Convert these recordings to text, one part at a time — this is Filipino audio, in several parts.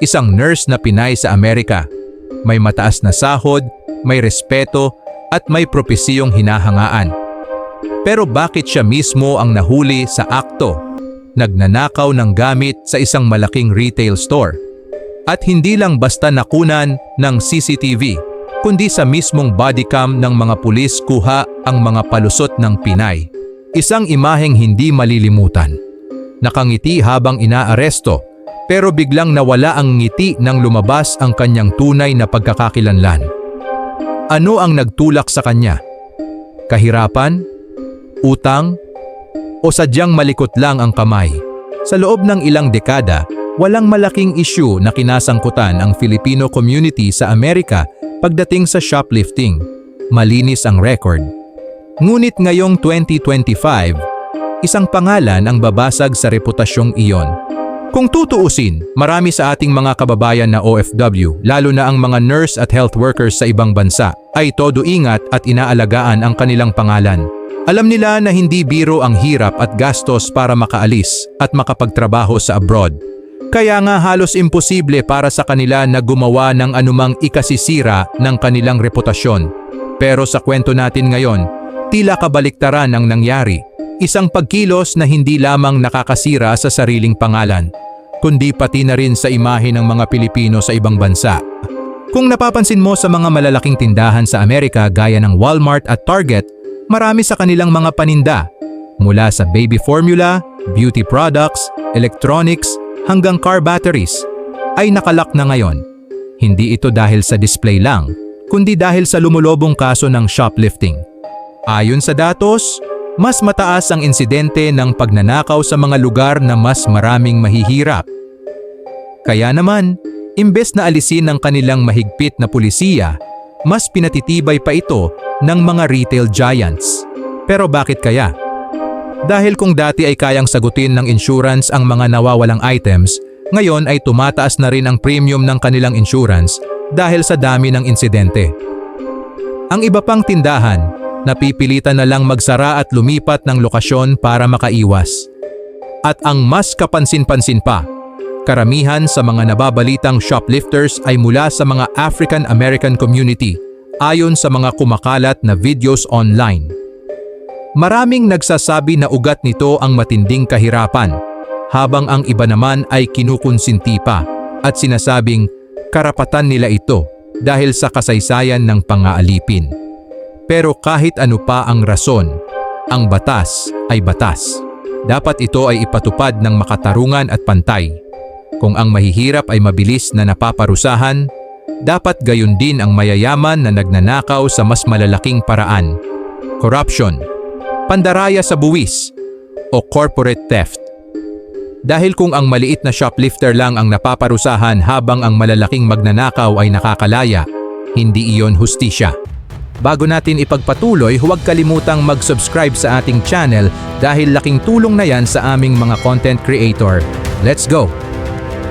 isang nurse na Pinay sa Amerika. May mataas na sahod, may respeto, at may propesiyong hinahangaan. Pero bakit siya mismo ang nahuli sa akto? Nagnanakaw ng gamit sa isang malaking retail store. At hindi lang basta nakunan ng CCTV, kundi sa mismong bodycam ng mga pulis kuha ang mga palusot ng Pinay. Isang imaheng hindi malilimutan. Nakangiti habang inaaresto, pero biglang nawala ang ngiti nang lumabas ang kanyang tunay na pagkakakilanlan. Ano ang nagtulak sa kanya? Kahirapan? Utang? O sadyang malikot lang ang kamay? Sa loob ng ilang dekada, walang malaking issue na kinasangkutan ang Filipino community sa Amerika pagdating sa shoplifting. Malinis ang record. Ngunit ngayong 2025, isang pangalan ang babasag sa reputasyong iyon. Kung tutuusin, marami sa ating mga kababayan na OFW, lalo na ang mga nurse at health workers sa ibang bansa, ay todo ingat at inaalagaan ang kanilang pangalan. Alam nila na hindi biro ang hirap at gastos para makaalis at makapagtrabaho sa abroad. Kaya nga halos imposible para sa kanila na gumawa ng anumang ikasisira ng kanilang reputasyon. Pero sa kwento natin ngayon, tila kabaliktaran ang nangyari. Isang pagkilos na hindi lamang nakakasira sa sariling pangalan, kundi pati na rin sa imahe ng mga Pilipino sa ibang bansa. Kung napapansin mo sa mga malalaking tindahan sa Amerika gaya ng Walmart at Target, marami sa kanilang mga paninda. Mula sa baby formula, beauty products, electronics, hanggang car batteries, ay nakalak na ngayon. Hindi ito dahil sa display lang, kundi dahil sa lumulobong kaso ng shoplifting. Ayon sa datos, mas mataas ang insidente ng pagnanakaw sa mga lugar na mas maraming mahihirap. Kaya naman, imbes na alisin ng kanilang mahigpit na pulisiya, mas pinatitibay pa ito ng mga retail giants. Pero bakit kaya? Dahil kung dati ay kayang sagutin ng insurance ang mga nawawalang items, ngayon ay tumataas na rin ang premium ng kanilang insurance dahil sa dami ng insidente. Ang iba pang tindahan, napipilitan na lang magsara at lumipat ng lokasyon para makaiwas. At ang mas kapansin-pansin pa, karamihan sa mga nababalitang shoplifters ay mula sa mga African American community ayon sa mga kumakalat na videos online. Maraming nagsasabi na ugat nito ang matinding kahirapan, habang ang iba naman ay kinukonsinti pa at sinasabing karapatan nila ito dahil sa kasaysayan ng pangaalipin. Pero kahit ano pa ang rason, ang batas ay batas. Dapat ito ay ipatupad ng makatarungan at pantay. Kung ang mahihirap ay mabilis na napaparusahan, dapat gayon din ang mayayaman na nagnanakaw sa mas malalaking paraan. Corruption, pandaraya sa buwis, o corporate theft. Dahil kung ang maliit na shoplifter lang ang napaparusahan habang ang malalaking magnanakaw ay nakakalaya, hindi iyon hustisya. Bago natin ipagpatuloy, huwag kalimutang mag-subscribe sa ating channel dahil laking tulong na yan sa aming mga content creator. Let's go!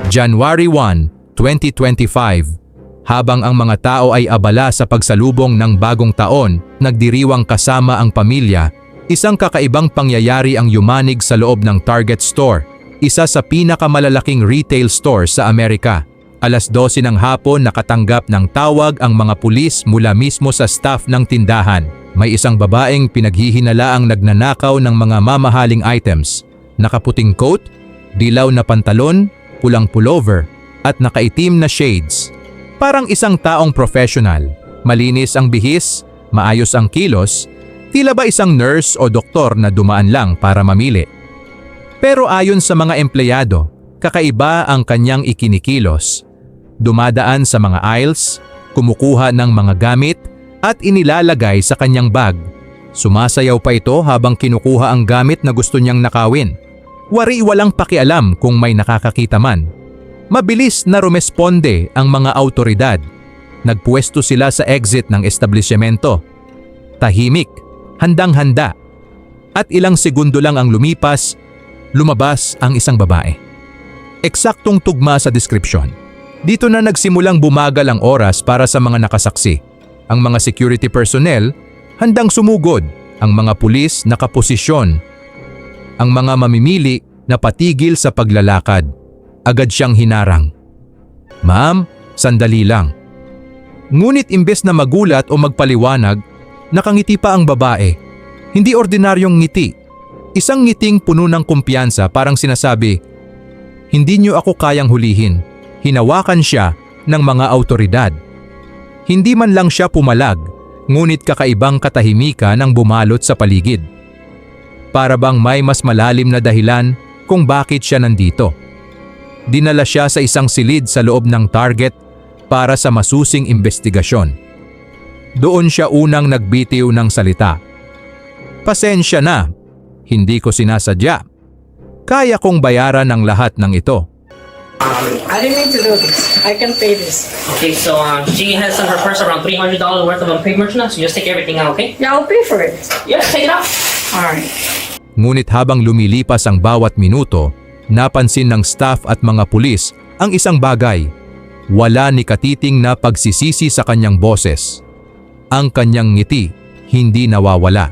January 1, 2025 Habang ang mga tao ay abala sa pagsalubong ng bagong taon, nagdiriwang kasama ang pamilya, isang kakaibang pangyayari ang yumanig sa loob ng Target Store, isa sa pinakamalalaking retail store sa Amerika. Alas 12 ng hapon nakatanggap ng tawag ang mga pulis mula mismo sa staff ng tindahan. May isang babaeng pinaghihinalaang nagnanakaw ng mga mamahaling items. Nakaputing coat, dilaw na pantalon, pulang pullover, at nakaitim na shades. Parang isang taong professional. Malinis ang bihis, maayos ang kilos, tila ba isang nurse o doktor na dumaan lang para mamili. Pero ayon sa mga empleyado, kakaiba ang kanyang ikinikilos. Dumadaan sa mga aisles, kumukuha ng mga gamit at inilalagay sa kanyang bag. Sumasayaw pa ito habang kinukuha ang gamit na gusto niyang nakawin. Wari walang pakialam kung may nakakakita man. Mabilis na rumesponde ang mga autoridad. Nagpuesto sila sa exit ng establishmento. Tahimik, handang-handa. At ilang segundo lang ang lumipas, lumabas ang isang babae. Eksaktong tugma sa description. Dito na nagsimulang bumagal ang oras para sa mga nakasaksi. Ang mga security personnel handang sumugod, ang mga pulis nakaposisyon. Ang mga mamimili na patigil sa paglalakad. Agad siyang hinarang. Ma'am, sandali lang. Ngunit imbes na magulat o magpaliwanag, nakangiti pa ang babae. Hindi ordinaryong ngiti. Isang ngiting puno ng kumpiyansa parang sinasabi, Hindi niyo ako kayang hulihin. Hinawakan siya ng mga autoridad. Hindi man lang siya pumalag, ngunit kakaibang katahimikan ang bumalot sa paligid. Para bang may mas malalim na dahilan kung bakit siya nandito. Dinala siya sa isang silid sa loob ng target para sa masusing investigasyon. Doon siya unang nagbitiw ng salita. Pasensya na, hindi ko sinasadya. Kaya kong bayaran ang lahat ng ito. I didn't mean to do this. I can pay this. Okay, so um, she has in her purse around three hundred dollars worth of unpaid merchandise. So just take everything out, okay? Yeah, I'll pay for it. Yeah, take it out. All right. Ngunit habang lumilipas ang bawat minuto, napansin ng staff at mga pulis ang isang bagay. Wala ni Katiting na pagsisisi sa kanyang boses. Ang kanyang ngiti hindi nawawala.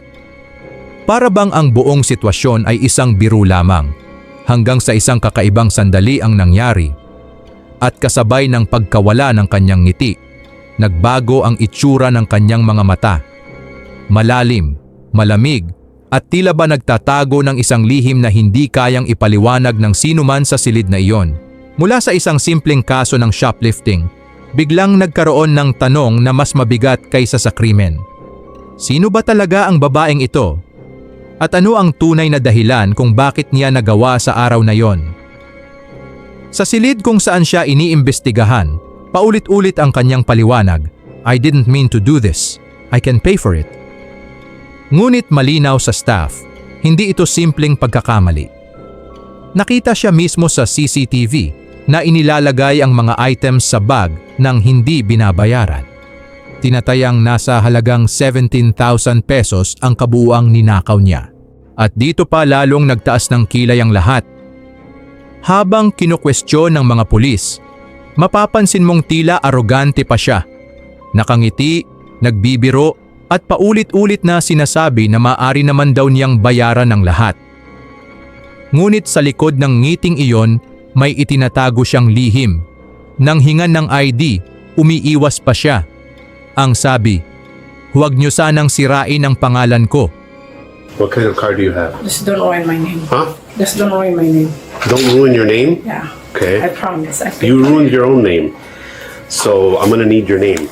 Para bang ang buong sitwasyon ay isang biro lamang hanggang sa isang kakaibang sandali ang nangyari. At kasabay ng pagkawala ng kanyang ngiti, nagbago ang itsura ng kanyang mga mata. Malalim, malamig, at tila ba nagtatago ng isang lihim na hindi kayang ipaliwanag ng sinuman sa silid na iyon. Mula sa isang simpleng kaso ng shoplifting, biglang nagkaroon ng tanong na mas mabigat kaysa sa krimen. Sino ba talaga ang babaeng ito? At ano ang tunay na dahilan kung bakit niya nagawa sa araw na yon? Sa silid kung saan siya iniimbestigahan, paulit-ulit ang kanyang paliwanag, I didn't mean to do this. I can pay for it. Ngunit malinaw sa staff, hindi ito simpleng pagkakamali. Nakita siya mismo sa CCTV na inilalagay ang mga items sa bag ng hindi binabayaran. Tinatayang nasa halagang 17,000 pesos ang kabuuang ninakaw niya. At dito pa lalong nagtaas ng kilay ang lahat. Habang kinukwestiyon ng mga pulis, mapapansin mong tila arogante pa siya. Nakangiti, nagbibiro at paulit-ulit na sinasabi na maaari naman daw niyang bayaran ng lahat. Ngunit sa likod ng ngiting iyon, may itinatago siyang lihim. Nang hingan ng ID, umiiwas pa siya. Ang sabi, huwag niyo sanang sirain ang pangalan ko. What kind of car do you have? Just don't ruin my name. Huh? Just don't ruin my name. Don't ruin your name? Yeah. I Okay. promise. I You ruined your own name. So I'm gonna need your name.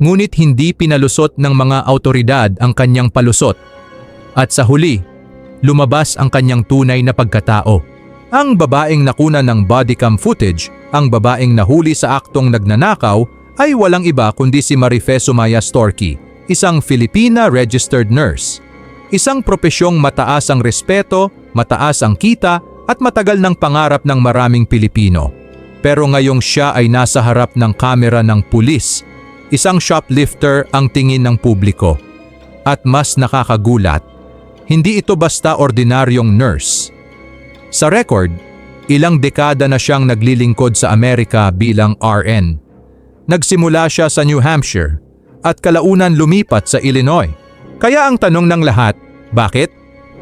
Ngunit hindi pinalusot ng mga autoridad ang kanyang palusot. At sa huli, lumabas ang kanyang tunay na pagkatao. Ang babaeng nakuna ng bodycam footage, ang babaeng nahuli sa aktong nagnanakaw ay walang iba kundi si Marife Sumaya Storky, isang Filipina registered nurse. Isang propesyong mataas ang respeto, mataas ang kita at matagal ng pangarap ng maraming Pilipino. Pero ngayong siya ay nasa harap ng kamera ng pulis, isang shoplifter ang tingin ng publiko. At mas nakakagulat, hindi ito basta ordinaryong nurse. Sa record, ilang dekada na siyang naglilingkod sa Amerika bilang RN. Nagsimula siya sa New Hampshire at kalaunan lumipat sa Illinois. Kaya ang tanong ng lahat, bakit?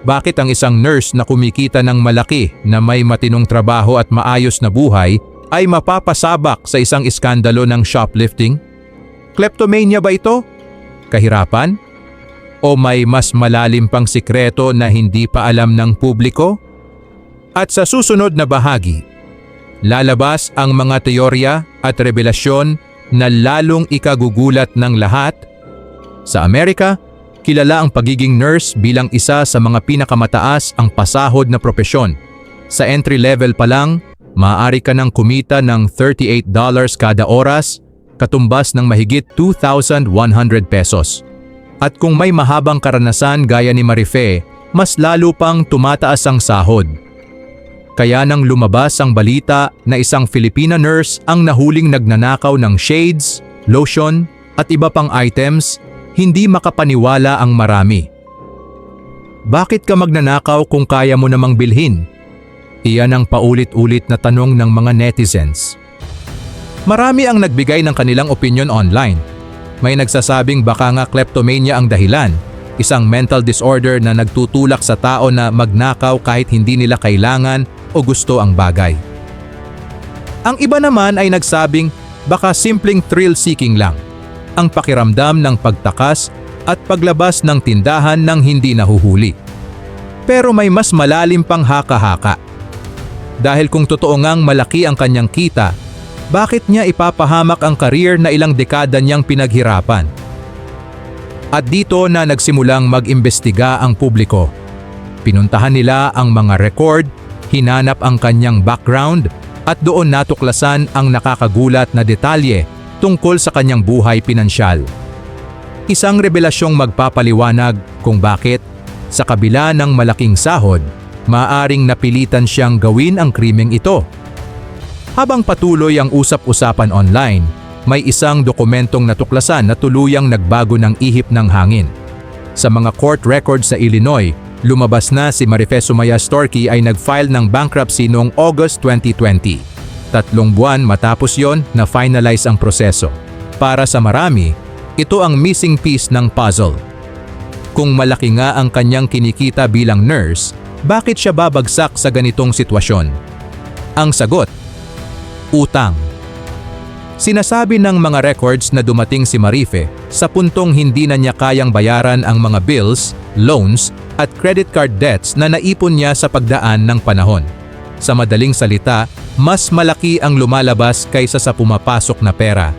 Bakit ang isang nurse na kumikita ng malaki na may matinong trabaho at maayos na buhay ay mapapasabak sa isang iskandalo ng shoplifting? Kleptomania ba ito? Kahirapan? O may mas malalim pang sikreto na hindi pa alam ng publiko? At sa susunod na bahagi, lalabas ang mga teorya at revelasyon na lalong ikagugulat ng lahat. Sa Amerika, kilala ang pagiging nurse bilang isa sa mga pinakamataas ang pasahod na propesyon. Sa entry level pa lang, maaari ka ng kumita ng $38 kada oras, katumbas ng mahigit 2,100 pesos. At kung may mahabang karanasan gaya ni Marife, mas lalo pang tumataas ang sahod. Kaya nang lumabas ang balita na isang Filipina nurse ang nahuling nagnanakaw ng shades, lotion at iba pang items, hindi makapaniwala ang marami. Bakit ka magnanakaw kung kaya mo namang bilhin? Iyan ang paulit-ulit na tanong ng mga netizens. Marami ang nagbigay ng kanilang opinion online. May nagsasabing baka nga kleptomania ang dahilan, isang mental disorder na nagtutulak sa tao na magnakaw kahit hindi nila kailangan o gusto ang bagay. Ang iba naman ay nagsabing baka simpleng thrill-seeking lang. Ang pakiramdam ng pagtakas at paglabas ng tindahan ng hindi nahuhuli. Pero may mas malalim pang haka-haka. Dahil kung totoo ngang malaki ang kanyang kita, bakit niya ipapahamak ang career na ilang dekada niyang pinaghirapan? At dito na nagsimulang mag-imbestiga ang publiko. Pinuntahan nila ang mga record, hinanap ang kanyang background, at doon natuklasan ang nakakagulat na detalye tungkol sa kanyang buhay pinansyal. Isang revelasyong magpapaliwanag kung bakit, sa kabila ng malaking sahod, maaring napilitan siyang gawin ang krimeng ito. Habang patuloy ang usap-usapan online, may isang dokumentong natuklasan na tuluyang nagbago ng ihip ng hangin. Sa mga court records sa Illinois, lumabas na si Marife Sumaya Storky ay nag-file ng bankruptcy noong August 2020. Tatlong buwan matapos yon na finalize ang proseso. Para sa marami, ito ang missing piece ng puzzle. Kung malaki nga ang kanyang kinikita bilang nurse, bakit siya babagsak sa ganitong sitwasyon? Ang sagot, utang. Sinasabi ng mga records na dumating si Marife sa puntong hindi na niya kayang bayaran ang mga bills, loans at credit card debts na naipon niya sa pagdaan ng panahon. Sa madaling salita, mas malaki ang lumalabas kaysa sa pumapasok na pera.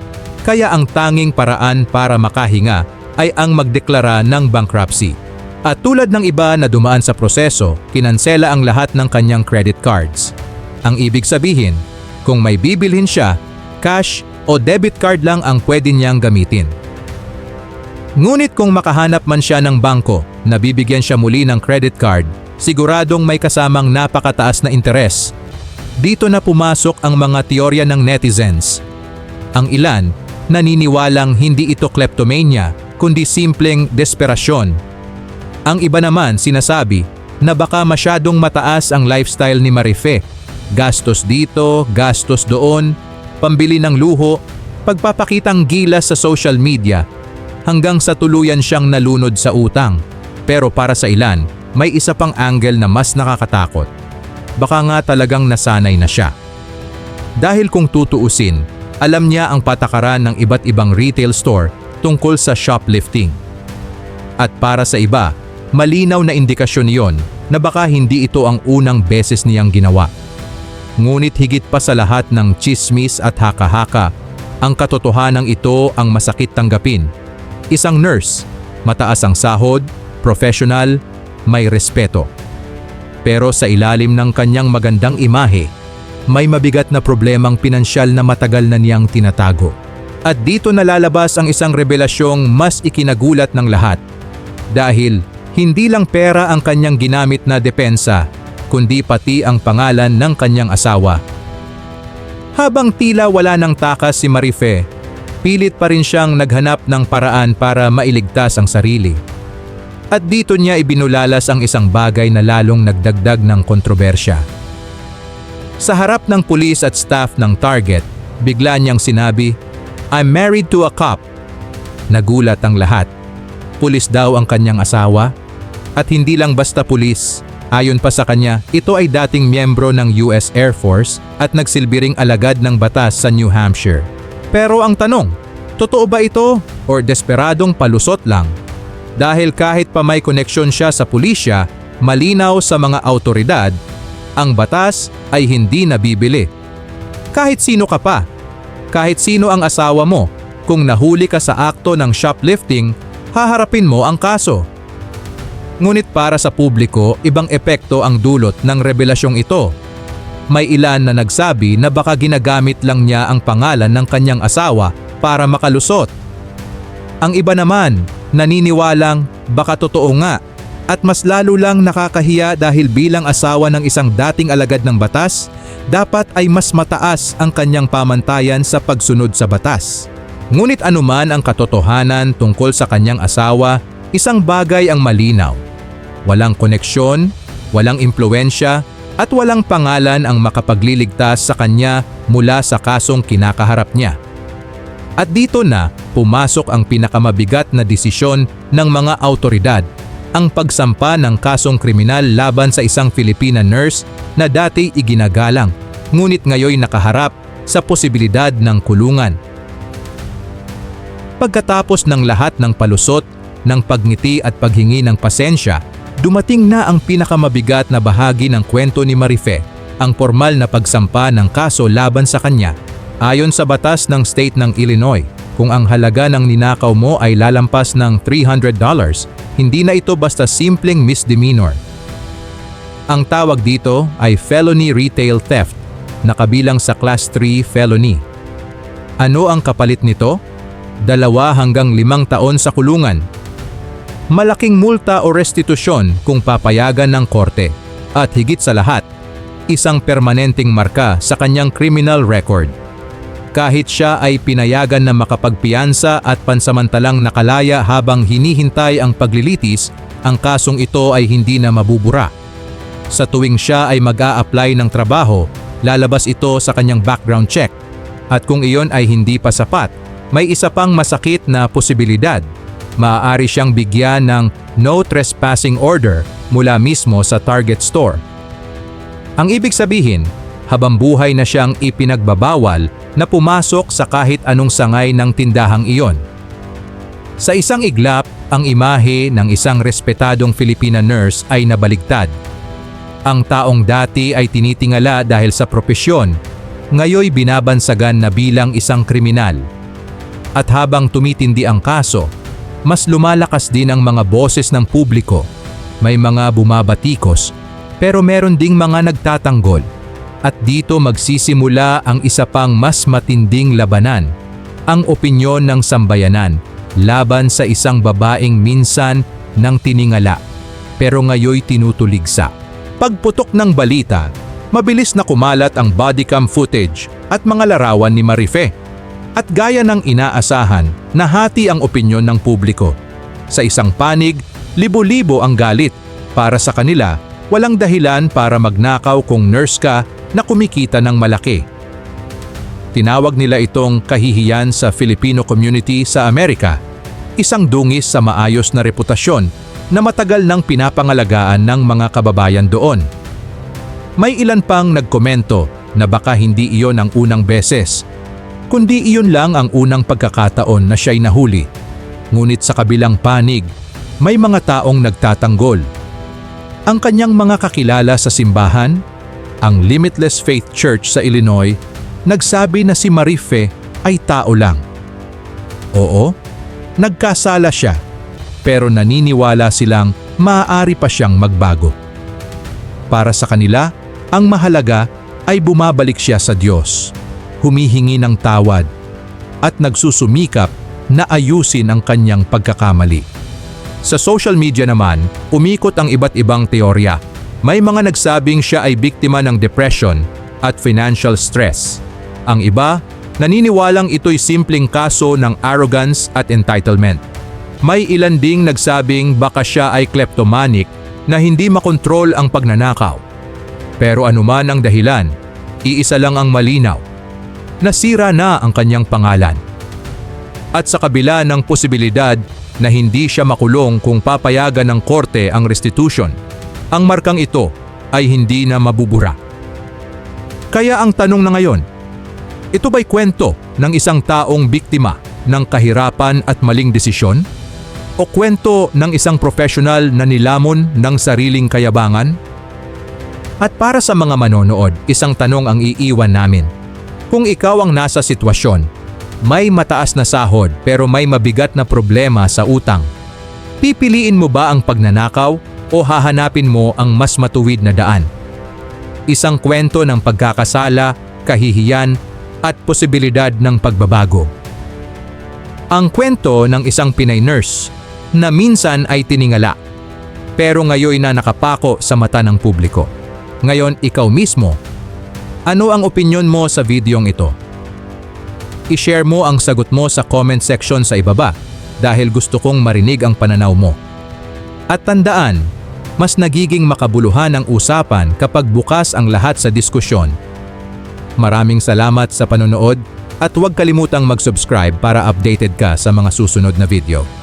Kaya ang tanging paraan para makahinga ay ang magdeklara ng bankruptcy. At tulad ng iba na dumaan sa proseso, kinansela ang lahat ng kanyang credit cards. Ang ibig sabihin, kung may bibilhin siya, cash o debit card lang ang pwede niyang gamitin. Ngunit kung makahanap man siya ng bangko na bibigyan siya muli ng credit card, siguradong may kasamang napakataas na interes. Dito na pumasok ang mga teorya ng netizens. Ang ilan, naniniwalang hindi ito kleptomania, kundi simpleng desperasyon. Ang iba naman sinasabi na baka masyadong mataas ang lifestyle ni Marife. Gastos dito, gastos doon, pambili ng luho, pagpapakitang gilas sa social media, hanggang sa tuluyan siyang nalunod sa utang. Pero para sa ilan, may isa pang angle na mas nakakatakot. Baka nga talagang nasanay na siya. Dahil kung tutuusin, alam niya ang patakaran ng iba't ibang retail store tungkol sa shoplifting. At para sa iba, malinaw na indikasyon iyon na baka hindi ito ang unang beses niyang ginawa. Ngunit higit pa sa lahat ng chismis at haka-haka, ang katotohanan ito ang masakit tanggapin. Isang nurse, mataas ang sahod, professional, may respeto. Pero sa ilalim ng kanyang magandang imahe, may mabigat na problemang pinansyal na matagal na niyang tinatago. At dito nalalabas ang isang revelasyong mas ikinagulat ng lahat. Dahil hindi lang pera ang kanyang ginamit na depensa, kundi pati ang pangalan ng kanyang asawa. Habang tila wala ng takas si Marife, pilit pa rin siyang naghanap ng paraan para mailigtas ang sarili. At dito niya ibinulalas ang isang bagay na lalong nagdagdag ng kontrobersya. Sa harap ng pulis at staff ng Target, bigla niyang sinabi, I'm married to a cop. Nagulat ang lahat. Pulis daw ang kanyang asawa at hindi lang basta pulis. Ayon pa sa kanya, ito ay dating miyembro ng US Air Force at nagsilbiring alagad ng batas sa New Hampshire. Pero ang tanong, totoo ba ito or desperadong palusot lang? Dahil kahit pa may koneksyon siya sa pulisya, malinaw sa mga autoridad, ang batas ay hindi nabibili. Kahit sino ka pa, kahit sino ang asawa mo, kung nahuli ka sa akto ng shoplifting, haharapin mo ang kaso. Ngunit para sa publiko, ibang epekto ang dulot ng revelasyong ito. May ilan na nagsabi na baka ginagamit lang niya ang pangalan ng kanyang asawa para makalusot. Ang iba naman, naniniwalang baka totoo nga at mas lalo lang nakakahiya dahil bilang asawa ng isang dating alagad ng batas, dapat ay mas mataas ang kanyang pamantayan sa pagsunod sa batas. Ngunit anuman ang katotohanan tungkol sa kanyang asawa, isang bagay ang malinaw. Walang koneksyon, walang impluensya, at walang pangalan ang makapagliligtas sa kanya mula sa kasong kinakaharap niya. At dito na pumasok ang pinakamabigat na desisyon ng mga autoridad, ang pagsampa ng kasong kriminal laban sa isang Filipina nurse na dati iginagalang, ngunit ngayon nakaharap sa posibilidad ng kulungan. Pagkatapos ng lahat ng palusot, ng pagngiti at paghingi ng pasensya, dumating na ang pinakamabigat na bahagi ng kwento ni Marife, ang formal na pagsampa ng kaso laban sa kanya. Ayon sa batas ng state ng Illinois, kung ang halaga ng ninakaw mo ay lalampas ng $300, hindi na ito basta simpleng misdemeanor. Ang tawag dito ay felony retail theft na kabilang sa class 3 felony. Ano ang kapalit nito? Dalawa hanggang limang taon sa kulungan. Malaking multa o restitusyon kung papayagan ng korte. At higit sa lahat, isang permanenteng marka sa kanyang criminal record. Kahit siya ay pinayagan na makapagpiyansa at pansamantalang nakalaya habang hinihintay ang paglilitis, ang kasong ito ay hindi na mabubura. Sa tuwing siya ay mag apply ng trabaho, lalabas ito sa kanyang background check. At kung iyon ay hindi pa sapat, may isa pang masakit na posibilidad. Maaari siyang bigyan ng no trespassing order mula mismo sa Target store. Ang ibig sabihin, habang buhay na siyang ipinagbabawal na pumasok sa kahit anong sangay ng tindahang iyon. Sa isang iglap, ang imahe ng isang respetadong Filipina nurse ay nabaligtad. Ang taong dati ay tinitingala dahil sa propesyon, ngayoy binabansagan na bilang isang kriminal. At habang tumitindi ang kaso, mas lumalakas din ang mga boses ng publiko. May mga bumabatikos, pero meron ding mga nagtatanggol. At dito magsisimula ang isa pang mas matinding labanan, ang opinyon ng sambayanan laban sa isang babaeng minsan nang tiningala, pero ngayoy tinutuligsa. Pagputok ng balita, mabilis na kumalat ang bodycam footage at mga larawan ni Marife. At gaya ng inaasahan, nahati ang opinyon ng publiko. Sa isang panig, libo-libo ang galit. Para sa kanila, walang dahilan para magnakaw kung nurse ka na kumikita ng malaki. Tinawag nila itong kahihiyan sa Filipino community sa Amerika, isang dungis sa maayos na reputasyon na matagal nang pinapangalagaan ng mga kababayan doon. May ilan pang nagkomento na baka hindi iyon ang unang beses, kundi iyon lang ang unang pagkakataon na siya'y nahuli. Ngunit sa kabilang panig, may mga taong nagtatanggol. Ang kanyang mga kakilala sa simbahan, ang Limitless Faith Church sa Illinois, nagsabi na si Marife ay tao lang. Oo, nagkasala siya, pero naniniwala silang maaari pa siyang magbago. Para sa kanila, ang mahalaga ay bumabalik siya sa Diyos, humihingi ng tawad, at nagsusumikap na ayusin ang kanyang pagkakamali. Sa social media naman, umikot ang iba't ibang teorya. May mga nagsabing siya ay biktima ng depression at financial stress. Ang iba, naniniwalang ito'y simpleng kaso ng arrogance at entitlement. May ilan ding nagsabing baka siya ay kleptomanic na hindi makontrol ang pagnanakaw. Pero anuman ang dahilan, iisa lang ang malinaw. Nasira na ang kanyang pangalan. At sa kabila ng posibilidad na hindi siya makulong kung papayagan ng korte ang restitution, ang markang ito ay hindi na mabubura. Kaya ang tanong na ngayon, ito ba'y kwento ng isang taong biktima ng kahirapan at maling desisyon? O kwento ng isang profesional na nilamon ng sariling kayabangan? At para sa mga manonood, isang tanong ang iiwan namin. Kung ikaw ang nasa sitwasyon, may mataas na sahod pero may mabigat na problema sa utang, pipiliin mo ba ang pagnanakaw o hahanapin mo ang mas matuwid na daan? Isang kwento ng pagkakasala, kahihiyan, at posibilidad ng pagbabago. Ang kwento ng isang Pinay nurse na minsan ay tiningala pero ngayon na nakapako sa mata ng publiko. Ngayon ikaw mismo, ano ang opinyon mo sa videong ito? I-share mo ang sagot mo sa comment section sa ibaba dahil gusto kong marinig ang pananaw mo. At tandaan, mas nagiging makabuluhan ang usapan kapag bukas ang lahat sa diskusyon. Maraming salamat sa panonood at huwag kalimutang mag-subscribe para updated ka sa mga susunod na video.